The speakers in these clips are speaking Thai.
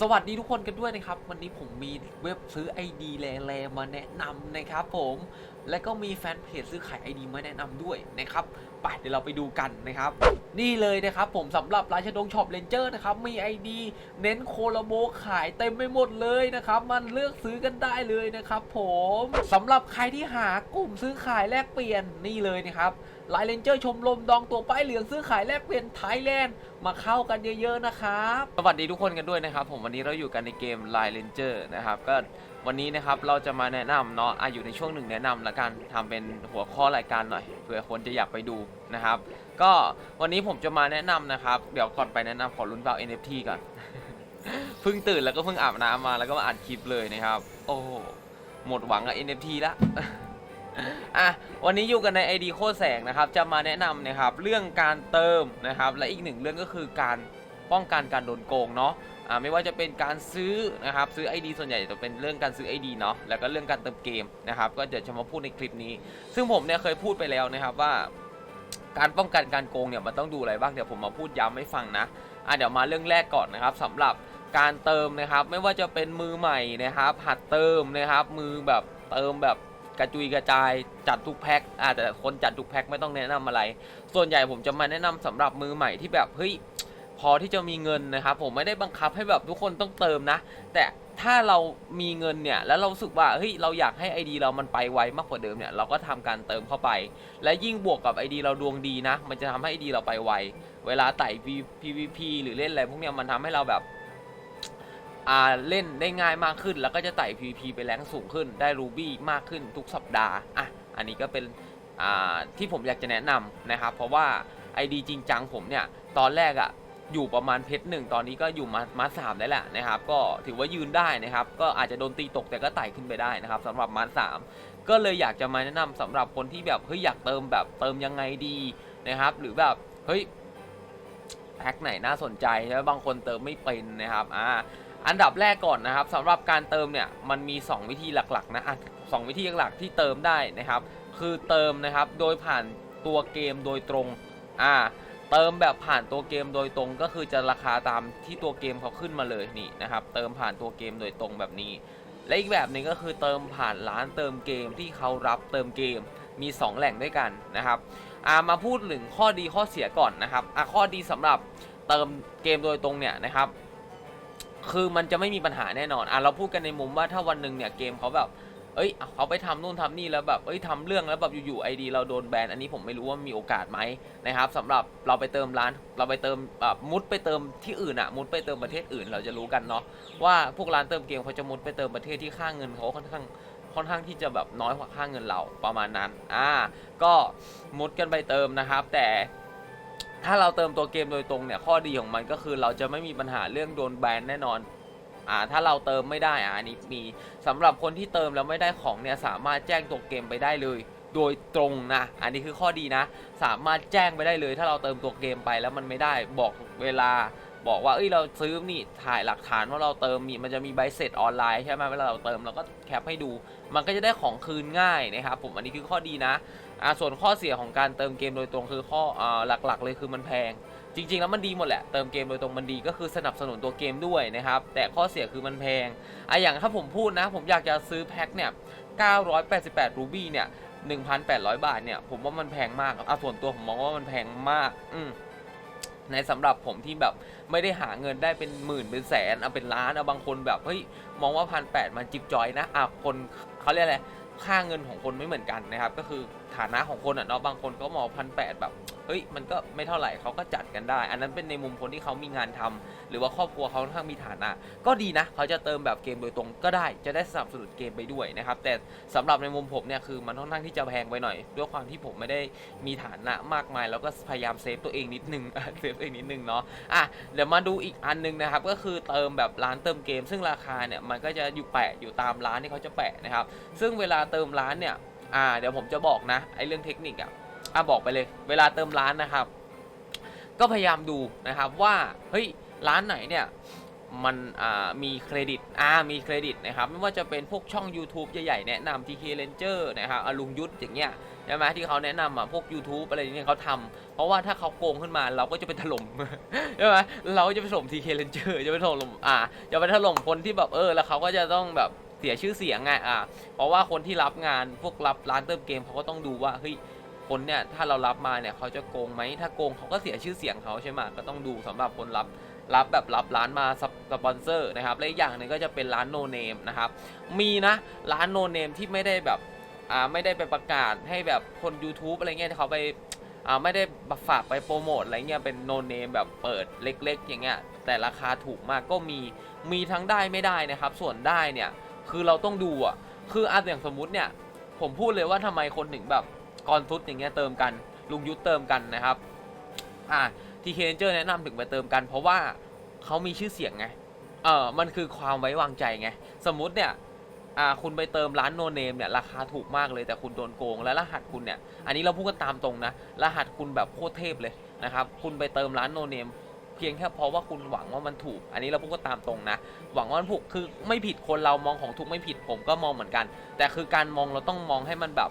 สวัสดีทุกคนกันด้วยนะครับ วันนี้ผมมีเว็บซื้อ ID แลๆมาแนะนำนะครับผมและก็มีแฟนเพจซื้อขาย ID มาแนะนำด้วยนะครับไปเดี๋ยวเราไปดูกันนะครับ นี่เลยนะครับผมสำหรับราชดงช็อปเลนเจอร์นะครับมี ID เน้นโคโลโบขายเต็มไปหมดเลยนะครับ มันเลือกซื้อกันได้เลยนะครับผมสำหรับใครที่หากลุ่มซื้อขายแลกเปลี่ยนนี่เลยนะครับ ไลน์เลนเจอร์ชมรมดองตัวป้ายเหลืองซื้อขายแลกเปลี่ยนไทยแลนด์มาเข้ากันเยอะๆนะครับสวัสดีทุกคนกันด้วยนะครับ ผมวันนี้เราอยู่กันในเกม Line Ranger นะครับก็วันนี้นะครับเราจะมาแนะนำเนาะอะอยู่ในช่วงหนึ่งแนะนำละกันทำเป็นหัวข้อรายการหน่อยเผื่อคนจะอยากไปดูนะครับ ก็วันนี้ผมจะมาแนะนำนะครับเดี๋ยวก่อนไปแนะนำขอลุ้นเบา NFT ก่อนเพิ่งตื่นแล้วก็เพิ่งอาบน้ำมาแล้วก็มาอัดคลิปเลยนะครับ โอ้โหหมดหวังกับ NFT ละ อะวันนี้อยู่กันใน ID โคตรแสงนะครับ จะมาแนะนำนะครับเรื่องการเติมนะครับ และอีกหนึ่งเรื่องก็คือการป้องกันการโดนโกงเนาะอ่าไม่ว่าจะเป็นการซื้อนะครับซื้อ ID ส่วนใหญ่จะเป็นเรื่องการซื้อ ID เนาะแล้วก็เรื่องการเติมเกมนะครับ ก็เดี๋ยวจะมาพูดในคลิปนี้ ซึ่งผมเนี่ยเคยพูดไปแล้วนะครับว่า การป้องกันการโกงเนี่ยมันต้องดูอะไรบ้างเดี๋ยวผมมาพูดย้ำให้ฟังนะอะเดี๋ยวมาเรื่องแรกก่อนนะครับสำหรับการเติมนะครับ ไม่ว่าจะเป็นมือใหม่นะครับ หัดเติมนะครับ มือแบบเติมแบบ กระจุยกระจายจัดทุกแพ็คอาจจะคนจัดทุกแพ็คไม่ต้องแนะนำอะไร ส่วนใหญ่ผมจะมาแนะนำสำหรับมือใหม่ที่แบบเฮ้ยพอที่จะมีเงินนะครับผมไม่ได้บังคับให้แบบทุกคนต้องเติมนะ แต่ถ้าเรามีเงินเนี่ยแล้วเราสึกว่าเฮ้ยเราอยากให้ ID เรามันไปไวมากกว่าเดิมเนี่ยเราก็ทำการเติมเข้าไป และยิ่งบวกกับ ID เราดวงดีนะ มันจะทำให้ ID เราไปไว เวลาไต่ PVP หรือเล่นอะไรพวกเนี้ยมันทำให้เราแบบ อ่าเล่นได้ง่ายมากขึ้น แล้วก็จะไต่ PVP ไปแรงสูงขึ้น ได้รูบี้มากขึ้นทุกสัปดาห์อะอันนี้ก็เป็นอ่าที่ผมอยากจะแนะนำนะครับ เพราะว่า ID จริงจังผมเนี่ย ตอนแรกอะอยู่ประมาณเพชรหนึ่งตอนนี้ก็อยู่มามาสามได้แหละนะครับ ก็ถือว่ายืนได้นะครับ ก็อาจจะโดนตีตกแต่ก็ไต่ขึ้นไปได้นะครับสำหรับมาสามก็เลยอยากจะมาแนะนำสำหรับคนที่แบบเฮ้ยอยากเติมแบบเติมยังไงดีนะครับ หรือแบบเฮ้ยแพ็คไหนน่าสนใจแล้วบางคนเติมไม่เป็นนะครับอ่า อันดับแรกก่อนนะครับสำหรับการเติมเนี่ยมันมี 2 วิธีหลักๆนะอะสองวิธีหลักๆที่เติมได้นะครับ คือเติมนะครับโดยผ่านตัวเกมโดยตรงอ่าเติมแบบผ่านตัวเกมโดยตรงก็คือจะราคาตามที่ตัวเกมเขาขึ้นมาเลยนี่นะครับ เติมผ่านตัวเกมโดยตรงแบบนี้ และอีกแบบหนึ่งก็คือเติมผ่านร้านเติมเกมที่เขารับเติมเกมมี 2 แหล่งด้วยกันนะครับอ่ามาพูดถึงข้อดีข้อเสียก่อนนะครับอะข้อดีสำหรับเติมเกมโดยตรงเนี่ยนะครับ คือมันจะไม่มีปัญหาแน่นอนอะเราพูดกันในมุมว่าถ้าวันหนึ่งเนี่ยเกมเขาแบบ เอ้ยเขาไปทำนู่นทำนี่แล้วแบบเอ้ยทำเรื่องแล้วแบบอยู่ๆไอดีเราโดนแบนอันนี้ผมไม่รู้ว่ามีโอกาสไหมนะครับสำหรับเราไปเติมร้านเราไปเติมแบบมุดไปเติมที่อื่นอะมุดไปเติมประเทศอื่นเราจะรู้กันเนาะว่าพวกร้านเติมเกมเขาจะมุดไปเติมประเทศที่ค่าเงินเขาค่อนข้างค่อนข้างที่จะแบบน้อยกว่าค่าเงินเราประมาณนั้น อ่า ก็มุดกันไปเติมนะครับ แต่ ถ้าเราเติมตัวเกมโดยตรงเนี่ยข้อดีของมันก็คือเราจะไม่มีปัญหาเรื่องโดนแบนแน่นอนอ่าถ้าเราเติมไม่ได้อ่าอันนี้มีสำหรับคนที่เติมแล้วไม่ได้ของเนี่ยสามารถแจ้งตัวเกมไปได้เลย โดยตรงนะ อันนี้คือข้อดีนะ สามารถแจ้งไปได้เลย ถ้าเราเติมตัวเกมไปแล้วมันไม่ได้บอกเวลา บอกว่าเอ้ยเราซื้อนี่ถ่ายหลักฐานว่าเราเติมมีมันจะมีใบเสร็จออนไลน์ใช่ไหมเวลาเราเติมเราก็แคปให้ดู มันก็จะได้ของคืนง่ายนะครับผมอันนี้คือข้อดีนะ อ่าส่วนข้อเสียของการเติมเกมโดยตรงคือข้ออ่าหลักๆ เลยคือมันแพง จริง ๆ แล้วมันดีหมดแหละเติมเกมโดยตรงมันดีก็คือสนับสนุนตัวเกมด้วยนะครับ แต่ข้อเสียคือมันแพงอะอย่างถ้าผมพูดนะ ผมอยากจะซื้อแพ็คเนี่ย 988 รูบี้เนี่ย 1,800 บาทเนี่ย ผมว่ามันแพงมากอะส่วนตัวผมมองว่ามันแพงมาก อืมในสำหรับผมที่แบบไม่ได้หาเงินได้เป็นหมื่นเป็นแสนเอาเป็นล้านเอาบางคนแบบเฮ้ยมองว่าพันแปดมันจิบจอยนะอะคนเขาเรียกอะไรค่าเงินของคนไม่เหมือนกันนะครับ ก็คือ ฐานะของคนอะเนาะบางคนก็มองพันแปดแบบเฮ้ยมันก็ไม่เท่าไหร่เขาก็จัดกันได้ อันนั้นเป็นในมุมคนที่เขามีงานทำหรือว่าครอบครัวเขาค่อนข้างมีฐานะ ก็ดีนะเขาจะเติมแบบเกมโดยตรงก็ได้จะได้สนับสนุนเกมไปด้วยนะครับแต่สำหรับในมุมผมเนี่ยคือมันค่อนข้างที่จะแพงไปหน่อย ด้วยความที่ผมไม่ได้มีฐานะมากมาย แล้วก็พยายามเซฟตัวเองนิดนึงเซฟตัวเองนิดนึงเนาะอะเดี๋ยวมาดูอีกอันนึงนะครับก็คือเติมแบบร้านเติมเกม ซึ่งราคาเนี่ยมันก็จะอยู่แปะอยู่ตามร้านที่เขาจะแปะนะครับซึ่งเวลาเติมร้านเนี่ย อ่าเดี๋ยวผมจะบอกนะไอ้เรื่องเทคนิคอะอะบอกไปเลย เวลาเติมร้านนะครับ ก็พยายามดูนะครับว่าเฮ้ยร้านไหนเนี่ยมันอ่ามีเครดิตอ่ามีเครดิตนะครับไม่ว่าจะเป็นพวกช่อง YouTube ใหญ่ๆแนะนำ TK Ranger นะครับอาลุงยุทธอย่างเงี้ยใช่ไหมที่เขาแนะนำอะพวก YouTube อะไรอย่างเงี้ยเขาทำเพราะว่าถ้าเขาโกงขึ้นมาเราก็จะไปถล่มใช่ไหมเราก็จะไปถล่ม TK Ranger จะไปถล่มอ่าจะไปถล่มคนที่แบบเออแล้วเขาก็จะต้องแบบ เสียชื่อเสียงไงอ่าเพราะว่าคนที่รับงานพวกรับร้านเติมเกมเขาก็ต้องดูว่าเฮ้ยคนเนี่ยถ้าเรารับมาเนี่ยเขาจะโกงไหมถ้าโกงเขาก็เสียชื่อเสียงเขาใช่ไหมก็ต้องดูสำหรับคนรับรับแบบรับร้านมาสปอนเซอร์นะครับและอีกอย่างหนึ่งก็จะเป็นร้านโนเนมนะครับมีนะร้านโนเนมที่ไม่ได้แบบอ่าไม่ได้ไปประกาศให้แบบคน YouTube อะไรเงี้ยเขาไปอ่าไม่ได้ฝากไปโปรโมทอะไรเงี้ยเป็นโนเนมแบบเปิดเล็ก ๆ อย่างเงี้ยแต่ราคาถูกมากก็มีมีทั้งได้ไม่ได้นะครับ ส่วนได้เนี่ย คือเราต้องดูอะ คืออาอย่างสมมุติเนี่ย ผมพูดเลยว่าทำไมคนถึงแบบกรทุตอย่างเงี้ยเติมกัน ลุงยุทธเติมกันนะครับ อ่าทีเคเจอร์แนะนำถึงไปเติมกัน เพราะว่าเขามีชื่อเสียงไง เออมันคือความไว้วางใจไง สมมุติเนี่ยอ่าคุณไปเติมร้านโนเนมเนี่ยราคาถูกมากเลยแต่คุณโดนโกง และรหัสคุณเนี่ย อันนี้เราพูดกันตามตรงนะ รหัสคุณแบบโคตรเทพเลยนะครับ คุณไปเติมร้านโนเนม เพียงแค่เพราะว่าคุณหวังว่ามันถูก อันนี้เราพูดกันตามตรงนะ หวังว่ามันถูกคือไม่ผิดคนเรามองของถูกไม่ผิดผมก็มองเหมือนกัน แต่คือการมองเราต้องมองให้มันแบบ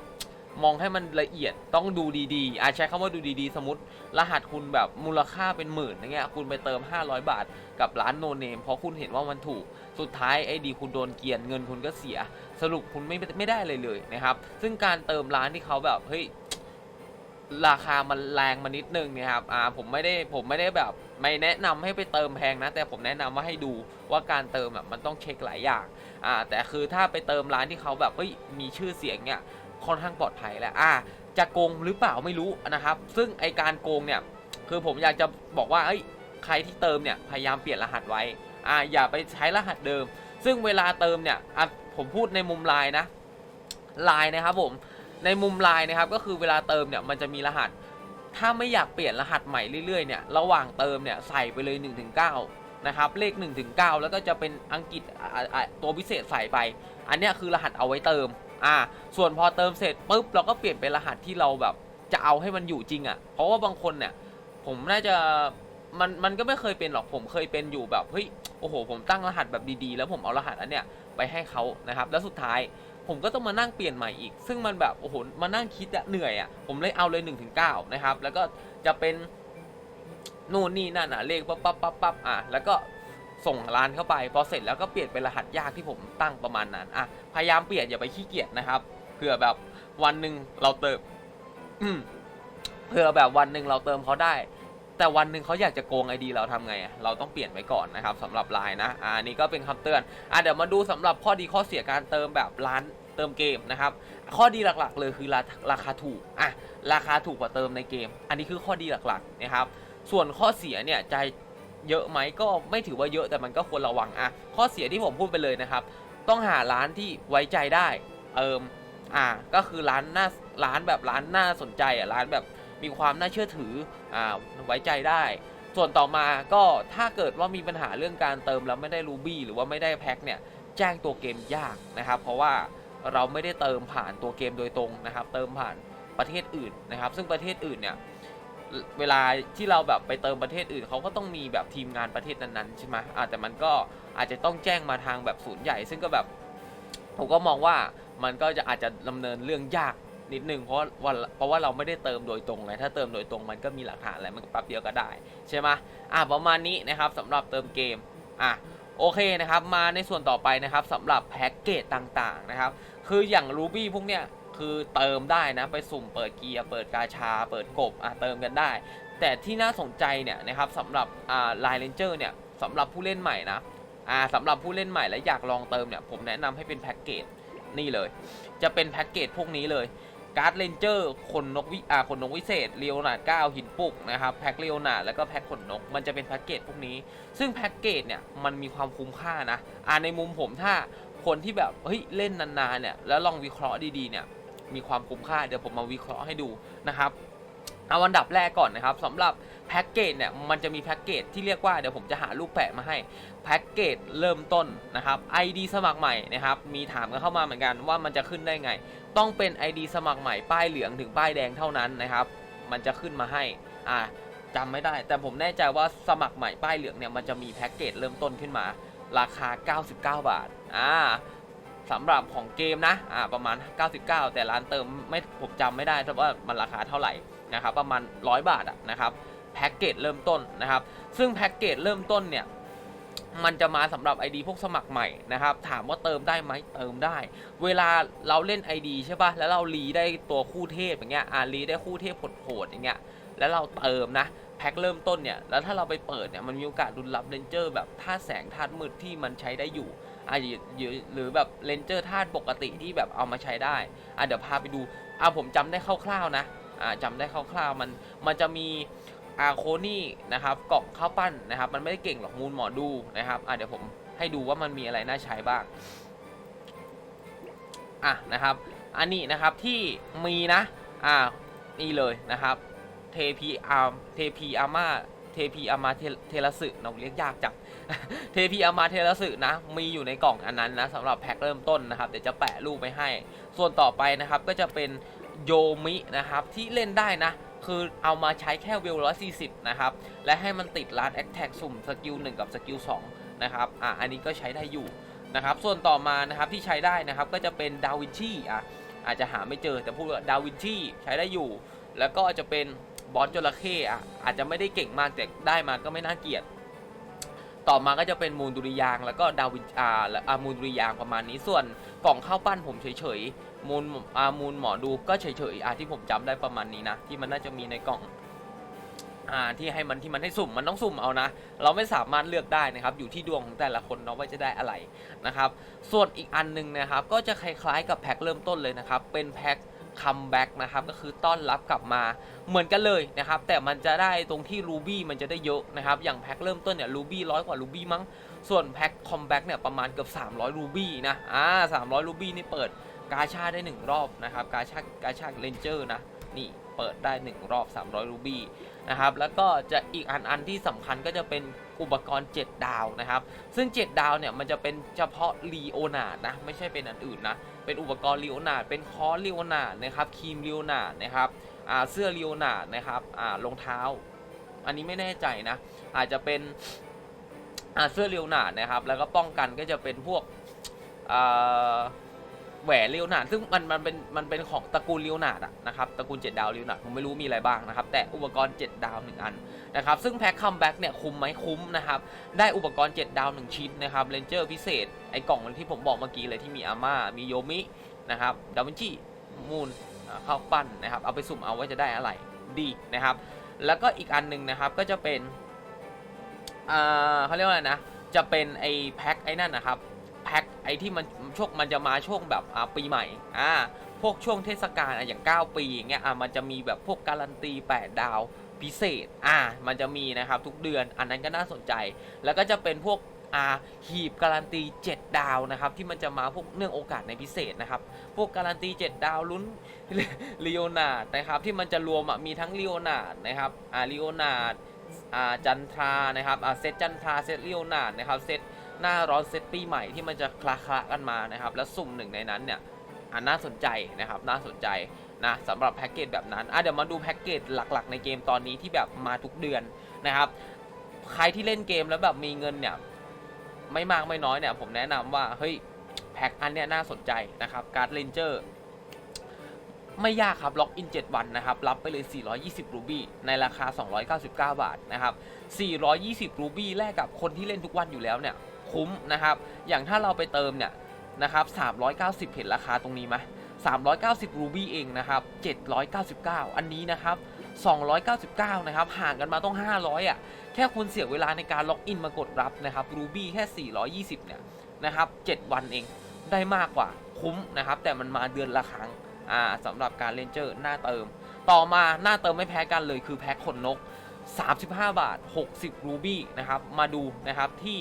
มองให้มันละเอียดต้องดูดีๆอาใช้คำว่าดูดีๆ สมมติ รหัสคุณแบบมูลค่าเป็นหมื่นอย่างเงี้ยคุณไปเติม 500 บาท กับร้านโนเนมเพราะคุณเห็นว่ามันถูกสุดท้ายไอ้ดีคุณโดนเกียนเงินคุณก็เสีย สรุปคุณไม่ไม่ได้เลยเลยนะครับ ซึ่งการเติมร้านที่เขาแบบเฮ้ย ราคามันแรงมานิดนึงเนะครับอ่าผมไม่ได้ผมไม่ได้แบบไม่แนะนำให้ไปเติมแพงนะ แต่ผมแนะนำว่าให้ดูว่าการเติมแบบมันต้องเช็คหลายอย่างอ่าแต่คือถ้าไปเติมร้านที่เขาแบบเฮ้ยมีชื่อเสียงเนี่ยค่อนข้างปลอดภัยแหละอะจะโกงหรือเปล่าไม่รู้นะครับ ซึ่งไอการโกงเนี่ยคือผมอยากจะบอกว่าเอ้ยใครที่เติมเนี่ยพยายามเปลี่ยนรหัสไว้อ่าอย่าไปใช้รหัสเดิม ซึ่งเวลาเติมเนี่ยอะผมพูดในมุมไลน์นะไลน์นะครับผม ในมุมไลน์นะครับก็คือเวลาเติมเนี่ยมันจะมีรหัส ถ้าไม่อยากเปลี่ยนรหัสใหม่เรื่อยๆเนี่ยระหว่างเติมเนี่ยใส่ไปเลย1-9นะครับเลข1-9 แล้วก็จะเป็นอังกฤษตัวพิเศษใส่ไป อันเนี้ยคือรหัสเอาไว้เติมอ่าส่วนพอเติมเสร็จปุ๊บเราก็เปลี่ยนเป็นรหัสที่เราแบบจะเอาให้มันอยู่จริงอะ่ะ เพราะว่าบางคนเนี่ยผมน่าจะมันมันก็ไม่เคยเป็นหรอกผมเคยเป็นอยู่แบบเฮ้ยโอ้โห ผมตั้งรหัสแบบดีๆ แล้วผมเอารหัสอันเนี้ยไปให้เขานะครับ แล้วสุดท้าย ผมก็ต้องมานั่งเปลี่ยนใหม่อีก ซึ่งมันแบบโอ้โหมานั่งคิดอะเหนื่อยอะผมเลยเอาเลย1นถึงเนะครับ แล้วก็จะเป็นนู่นนี่นั่นอะเลขปั๊บปั๊บปั๊บปั๊บอะแล้วก็ส่งร้านเข้าไปพอเสร็จแล้วก็เปลี่ยนเป็นรหัสยากที่ผมตั้งประมาณนั้นอะพยายามเปลี่ยนอย่าไปขี้เกียจนะครับเผื่อแบบวันหนึ่งเราเติมอืมเผื่อแบบวันหนึ่งเราเติมเขาได้ แต่วันหนึ่งเขาอยากจะโกงไอดีเราทำไง เราต้องเปลี่ยนไว้ก่อนนะครับสำหรับไลน์นะอ่าอันนี้ก็เป็นคำเตือนอะเดี๋ยวมาดูสำหรับข้อดีข้อเสียการเติมแบบร้านเติมเกมนะครับ ข้อดีหลักๆ เลยคือราราคาถูกอะราคาถูกกว่าเติมในเกม อันนี้คือข้อดีหลักๆนะครับส่วนข้อเสียเนี่ยใจเยอะไหมก็ไม่ถือว่าเยอะแต่มันก็ควรระวังอะข้อเสียที่ผมพูดไปเลยนะครับ ต้องหาร้านที่ไว้ใจได้เอิมอ่าก็คือร้านหน่าร้านแบบร้านน่าสนใจอะร้านแบบ มีความน่าเชื่อถืออ่าไว้ใจได้ ส่วนต่อมาก็ถ้าเกิดว่ามีปัญหาเรื่องการเติมแล้วไม่ได้รูบี้หรือว่าไม่ได้แพ็คเนี่ยแจ้งตัวเกมยากนะครับ เพราะว่าเราไม่ได้เติมผ่านตัวเกมโดยตรงนะครับ เติมผ่านประเทศอื่นนะครับ ซึ่งประเทศอื่นเนี่ยเวลาที่เราแบบไปเติมประเทศอื่นเขาก็ต้องมีแบบทีมงานประเทศนั้นๆใช่ไหมอาแต่มันก็อาจจะต้องแจ้งมาทางแบบศูนย์ใหญ่ ซึ่งก็แบบผมก็มองว่ามันก็จะอาจจะดำเนินเรื่องยาก นิดนึงเพราะว่าเพราะว่าเราไม่ได้เติมโดยตรงเลยถ้าเติมโดยตรงมันก็มีหลักฐานอะไรมันก็แป๊บเดียวก็ได้ใช่ไหมอะประมาณนี้นะครับสำหรับเติมเกมอะโอเคนะครับมาในส่วนต่อไปนะครับสำหรับแพ็กเกจต่างๆนะครับคืออย่าง Ruby พวกเนี้ยคือเติมได้นะไปสุ่มเปิดเกียร์เปิดกาชา เปิดกบอะเติมกันได้ แต่ที่น่าสนใจเนี่ยนะครับสำหรับอ่าไลน์เลนเจอร์เนี่ยสำหรับผู้เล่นใหม่นะอ่าสำหรับผู้เล่นใหม่และอยากลองเติมเนี่ยผมแนะนำให้เป็นแพ็กเกจนี่เลย จะเป็นแพ็กเกจพวกนี้เลย การ์ดเลนเจอร์ขนนกวิอาขนนกวิเศษเรียวนาดเก้าหินปุกนะครับแพ็คเรียวนาดแล้วก็แพ็คขนนกมันจะเป็นแพ็กเกจพวกนี้ ซึ่งแพ็กเกจเนี่ยมันมีความคุ้มค่านะอ่าในมุมผมถ้าคนที่แบบเฮ้ยเล่นนานๆเนี่ยแล้วลองวิเคราะห์ดีๆเนี่ยมีความคุ้มค่าเดี๋ยวผมมาวิเคราะห์ให้ดูนะครับ เอาอันดับแรกก่อนนะครับสำหรับแพ็กเกจเนี่ยมันจะมีแพ็กเกจที่เรียกว่าเดี๋ยวผมจะหารูปแปะมาให้แพ็กเกจเริ่มต้นนะครับ ID สมัครใหม่นะครับมีถามกันเข้ามาเหมือนกันว่ามันจะขึ้นได้ไง ต้องเป็น ID สมัครใหม่ป้ายเหลืองถึงป้ายแดงเท่านั้นนะครับมันจะขึ้นมาให้อ่าจำไม่ได้ แต่ผมแน่ใจว่าสมัครใหม่ป้ายเหลืองเนี่ยมันจะมีแพ็กเกจเริ่มต้นขึ้นมา ราคา 99 บาทอ่าสำหรับของเกมนะอ่าประมาณ 99 แต่ร้านเติมไม่ผมจำไม่ได้ว่ามันราคาเท่าไหร่ นะครับประมาณ 100 บาทอะนะครับแพ็กเกจเริ่มต้นนะครับ ซึ่งแพ็กเกจเริ่มต้นเนี่ยมันจะมาสำหรับ ID พวกสมัครใหม่นะครับ ถามว่าเติมได้ไหมเติมได้ เวลาเราเล่น ID ใช่ปะแล้วเรารีได้ตัวคู่เทพอย่างเงี้ยอ่ารีได้คู่เทพโหดๆอย่างเงี้ย แล้วเราเติมนะ แพ็คเริ่มต้นเนี่ย แล้วถ้าเราไปเปิดเนี่ย มันมีโอกาสรุนรับเลนเจอร์แบบธาแสงธามืดที่มันใช้ได้อยู่อะหรือหรือแบบเลนเจอร์ธาปกติที่แบบเอามาใช้ได้อะเดี๋ยวพาไปดูอะผมจำได้คร่าวๆนะ อ่าจำได้คร่าวๆมันมันจะมีอาโคนี่นะครับกล่องข้าวปั้นนะครับ มันไม่ได้เก่งหรอกมูลหมอดูนะครับอะเดี๋ยวผมให้ดูว่ามันมีอะไรน่าใช้บ้างอะนะครับ อันนี้นะครับที่มีนะอ่านี่เลยนะครับเทพีอาร์เทพีอามาเทพีอามาเทเลสึเราเรียกยากจังเทพีอามาเทเลสึนะ มีอยู่ในกล่องอันนั้นนะสำหรับแพ็คเริ่มต้นนะครับ เดี๋ยวจะแปะรูปไปให้ ส่วนต่อไปนะครับก็จะเป็น โยมินะครับที่เล่นได้นะ คือเอามาใช้แค่เวล140นะครับ และให้มันติดร้านแอคแท็กสุ่มสกิล1กับสกิล2นะครับอะอันนี้ก็ใช้ได้อยู่นะครับส่วนต่อมานะครับที่ใช้ได้นะครับก็จะเป็นดาวินชีอะอาจจะหาไม่เจอแต่พูดว่าดาวินชีใช้ได้อยู่ แล้วก็จะเป็นบอสจระเข้อะอาจจะไม่ได้เก่งมากแต่ได้มาก็ไม่น่าเกลียด ต่อมาก็จะเป็นมูลดุริยางแล้วก็ดาวินอาและอามูลดุริยางประมาณนี้ส่วนกล่องข้าวปั้นผมเฉยๆมูลอามูลหมอดูก็เฉยๆอ่าที่ผมจำได้ประมาณนี้นะ ที่มันน่าจะมีในกล่องอ่าที่ให้มันที่มันให้สุ่มมันต้องสุ่มเอานะ เราไม่สามารถเลือกได้นะครับ อยู่ที่ดวงของแต่ละคนเนาะว่าจะได้อะไรนะครับ ส่วนอีกอันหนึงนะครับ ก็จะคล้ายๆกับแพ็คเริ่มต้นเลยนะครับ เป็นแพ็ค คัมแบ็กนะครับก็คือต้อนรับกลับมาเหมือนกันเลยนะครับแต่มันจะได้ตรงที่รูบี้มันจะได้เยอะนะครับอย่างแพ็คเริ่มต้นเนี่ยรูบี้ร้อยกว่ารูบี้มั้งส่วนแพ็คคอมแบ็กเนี่ยประมาณเกือบ300รูบี้นะอ่า300รูบี้นี่เปิดกาชาได้ 1 รอบนะครับกาชากาชาเลนเจอร์นะนี่เปิดได้ 1 รอบ 300 รูบี้นะครับแล้วก็จะอีกอันอันที่สำคัญก็จะเป็นอุปกรณ์ 7 ดาวนะครับ ซึ่ง 7 ดาวเนี่ยมันจะเป็นเฉพาะลีโอนาดนะไม่ใช่เป็นอันอื่นนะ เป็นอุปกรณ์ลิโอนาดเป็นคอร์ลิโอนาดนะครับครีมลิโอนาดนะครับเสื้อลิโอนาดนะครับรองเท้า อันนี้ไม่แน่ใจนะ อาจจะเป็นเสื้อลิโอนาดนะครับ แล้วก็ป้องกันก็จะเป็นพวก แหวนลีโอนาดซึ่งมันมันเป็นมันเป็นของตระกูลลีโอนาดอะนะครับตระกูล 7 ดาวลีโอนาดผมไม่รู้มีอะไรบ้างนะครับ แต่อุปกรณ์ 7 ดาวหนึ่งอันนะครับซึ่งแพ็คคัมแบ็กเนี่ยคุ้มไหมคุ้มนะครับ ได้อุปกรณ์ 7 ดาว 1 ชิ้นนะครับเลนเจอร์พิเศษ ไอ้กล่องที่ผมบอกเมื่อกี้เลยที่มีอาม่ามีโยมินะครับดาวินชีมูนข้าวปั้นนะครับเอาไปสุ่มเอาว่าจะได้อะไรดีนะครับ แล้วก็อีกอันหนึ่งนะครับก็จะเป็นอ่าเขาเรียกว่าอะไรนะจะเป็นไอ้แพ็คไอ้นั่นนะครับแพ็คไอ้ที่มัน โช่วงมันจะมาช่วงแบบอ่าปีใหม่อ่าพวกช่วงเทศกาลอะอย่าง 9 ปีอย่างเงี้ยอ่ามันจะมีแบบพวกการันตี 8 ดาวพิเศษอ่ามันจะมีนะครับทุกเดือนอันนั้นก็น่าสนใจ แล้วก็จะเป็นพวกอ่าหีบการันตี 7 ดาวนะครับที่มันจะมาพวกเนื่องโอกาสในพิเศษนะครับพวกการันตี 7 ดาวลุ้นลีโอนาดนะครับที่มันจะรวมมีทั้งลีโอนาดนะครับอ่าลีโอนาดอ่าจันทรานะครับอ่าเซตจันทราเซตลีโอนาดนะครับเซต หน้าร้อนเซตปีใหม่ที่มันจะคลาคละกันมานะครับ แล้วสุ่มหนึ่งในนั้นเนี่ยอ่าน่าสนใจนะครับน่าสนใจนะสำหรับแพ็กเกจแบบนั้นอะเดี๋ยวมาดูแพ็กเกจหลักๆ ในเกมตอนนี้ที่แบบมาทุกเดือนนะครับ ใครที่เล่นเกมแล้วแบบมีเงินเนี่ยไม่มากไม่น้อยเนี่ยผมแนะนำว่าเฮ้ยแพ็กอันเนี้ยน่าสนใจนะครับการ์ดเลนเจอร์ไม่ยากครับ ล็อกอิน 7 วันนะครับ รับไปเลย 420 รูบี้ ในราคา 299 บาทนะครับ 420 รูบี้ แลกกับคนที่เล่นทุกวันอยู่แล้วเนี่ย คุ้มนะครับ อย่างถ้าเราไปเติมเนี่ยนะครับ390 เห็นราคาตรงนี้ไหม390 รูบี้เองนะครับ 799 อันนี้นะครับ 299 นะครับ ห่างกันมาต้อง 500 อะ แค่คุณเสียเวลาในการล็อกอินมากดรับนะครับรูบี้แค่ 420 เนี่ยนะครับ 7 วันเอง ได้มากกว่า คุ้มนะครับ แต่มันมาเดือนละครั้ง อ่าสำหรับการเลนเจอร์หน้าเติม ต่อมาหน้าเติมไม่แพ้กันเลยคือแพ็คขนนก 35 บาท 60 รูบี้นะครับ มาดูนะครับที่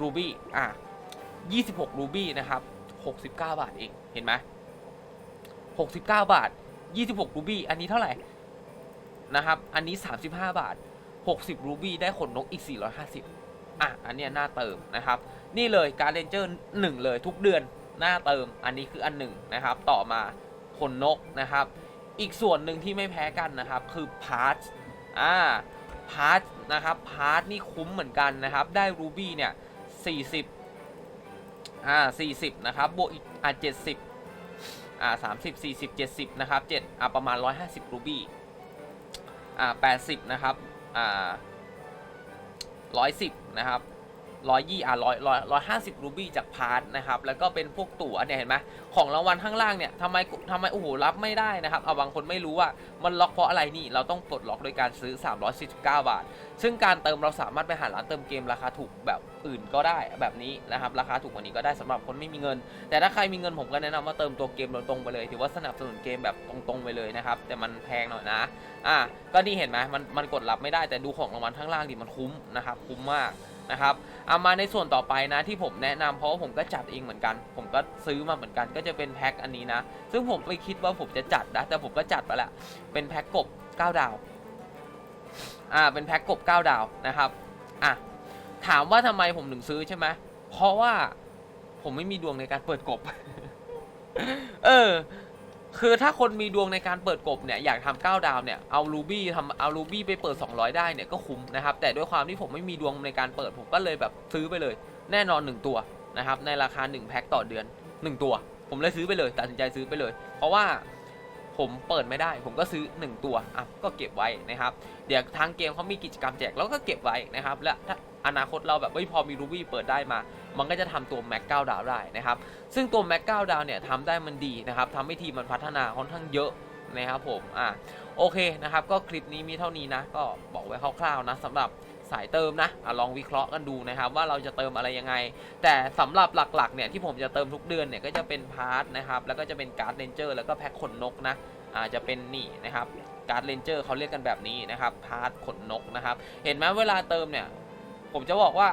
รูบี้อ่า26 รูบี้นะครับ69 บาทเองเห็นไหม69 บาท 26 รูบี้อันนี้เท่าไหร่นะครับ อันนี้ 35 บาท 60 รูบี้ได้ขนนกอีก 450อะอันเนี้ยหน้าเติมนะครับ นี่เลยการเลนเจอร์หนึ่งเลยทุกเดือนหน้าเติมอันนี้คืออันหนึ่งนะครับ ต่อมาขนนกนะครับ อีกส่วนหนึ่งที่ไม่แพ้กันนะครับ คือพาร์ทอ่าพาร์ทนะครับพาร์ทนี่คุ้มเหมือนกันนะครับ ได้รูบี้เนี่ย 40อ่าสี่สิบนะครับบวกอีกอ่าเจ็ดสิบอ่าสามสิบสี่สิบเจ็ดสิบนะครับเจ็ดอ่าประมาณร้อยห้าสิบรูบี้อ่าแปดสิบนะครับอ่าร้อยสิบนะครับ ร้อยยี่อ่าร้อยร้อยร้อยห้าสิบรูบี้จากพาร์ทนะครับ แล้วก็เป็นพวกตั๋วเนี่ยเห็นไหมของรางวัลข้างล่างเนี่ยทำไมทำไมโอ้โหรับไม่ได้นะครับเอาบางคนไม่รู้ว่ามันล็อกเพราะอะไรนี่ เราต้องปลดล็อกโดยการซื้อ 349 บาท ซึ่งการเติมเราสามารถไปหาร้านเติมเกมราคาถูกแบบอื่นก็ได้แบบนี้นะครับ ราคาถูกกว่านี้ก็ได้สำหรับคนไม่มีเงิน แต่ถ้าใครมีเงินผมก็แนะนำว่าเติมตัวเกมโดยตรงไปเลยถือว่าสนับสนุนเกมแบบตรงๆไปเลยนะครับ แต่มันแพงหน่อยนะอะก็นี่เห็นไหมมันมันกดรับไม่ได้แต่ดูของรางวัลข้างล่างดิมันคุ้มนะครับคุ้มมาก นะครับเอามาในส่วนต่อไปนะที่ผมแนะนำเพราะว่าผมก็จัดเองเหมือนกัน ผมก็ซื้อมาเหมือนกันก็จะเป็นแพ็คอันนี้นะ ซึ่งผมไม่คิดว่าผมจะจัดนะ แต่ผมก็จัดไปละเป็นแพ็คกบ 9 ดาวอ่าเป็นแพ็คกบ 9 ดาวนะครับอะถามว่าทำไมผมถึงซื้อใช่ไหมเพราะว่าผมไม่มีดวงในการเปิดกบ เออ คือถ้าคนมีดวงในการเปิดกบเนี่ยอยากทำ9ดาวเนี่ยเอารูบี้ทำเอารูบี้ไปเปิด 200 ได้เนี่ยก็คุ้มนะครับแต่ด้วยความที่ผมไม่มีดวงในการเปิดผมก็เลยแบบซื้อไปเลย แน่นอน 1 ตัวนะครับในราคา 1 แพ็คต่อเดือน 1 ตัว ผมเลยซื้อไปเลยตัดสินใจซื้อไปเลย เพราะว่าผมเปิดไม่ได้ ผมก็ซื้อ 1 ตัวอะก็เก็บไว้นะครับ เดี๋ยวทางเกมเขามีกิจกรรมแจกแล้วก็เก็บไว้นะครับ และถ้าอนาคตเราแบบเฮ้ยพอมีรูบี้เปิดได้มา มันก็จะทำตัวแม็กเก้าดาวได้นะครับ ซึ่งตัวแม็กเก้าดาวเนี่ยทำได้มันดีนะครับทำให้ทีมมันพัฒนาค่อนข้างเยอะนะครับผมอะโอเคนะครับ ก็คลิปนี้มีเท่านี้นะ ก็บอกไว้คร่าวๆนะสำหรับสายเติมนะอะลองวิเคราะห์กันดูนะครับ ว่าเราจะเติมอะไรยังไง แต่สำหรับหลักๆเนี่ยที่ผมจะเติมทุกเดือนเนี่ยก็จะเป็นพาร์ทนะครับ แล้วก็จะเป็นการ์ดเรนเจอร์แล้วก็แพ็คขนนกนะอาจจะเป็นนี่นะครับการ์ดเรนเจอร์เขาเรียกกันแบบนี้นะครับพาร์ทขนนกนะครับ เห็นไหมเวลาเติมเนี่ย ผมจะบอกว่า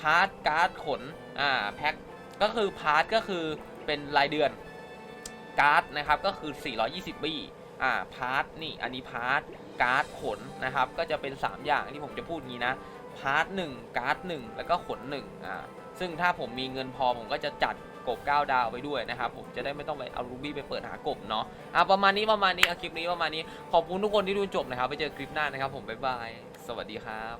พาร์ทการ์ดขนอ่าแพ็คก็คือพาร์ทก็คือเป็นรายเดือนการ์ดนะครับก็คือ 420บี้อ่าพาร์ทนี่อันนี้พาร์ทการ์ดขนนะครับก็จะเป็น 3 อย่างที่ผมจะพูดงี้นะพาร์ทหนึ่งการ์ดหนึ่งแล้วก็ขนหนึ่งอ่าซึ่งถ้าผมมีเงินพอผมก็จะจัดกบ 9 ดาวไปด้วยนะครับผมจะได้ไม่ต้องไปเอารูบี้ไปเปิดหากบเนาะอ่าประมาณนี้ประมาณนี้เอาคลิปนี้ประมาณนี้ขอบคุณทุกคนที่ดูจบนะครับไปเจอคลิปหน้านะครับผมบ๊ายบาย สวัสดีครับ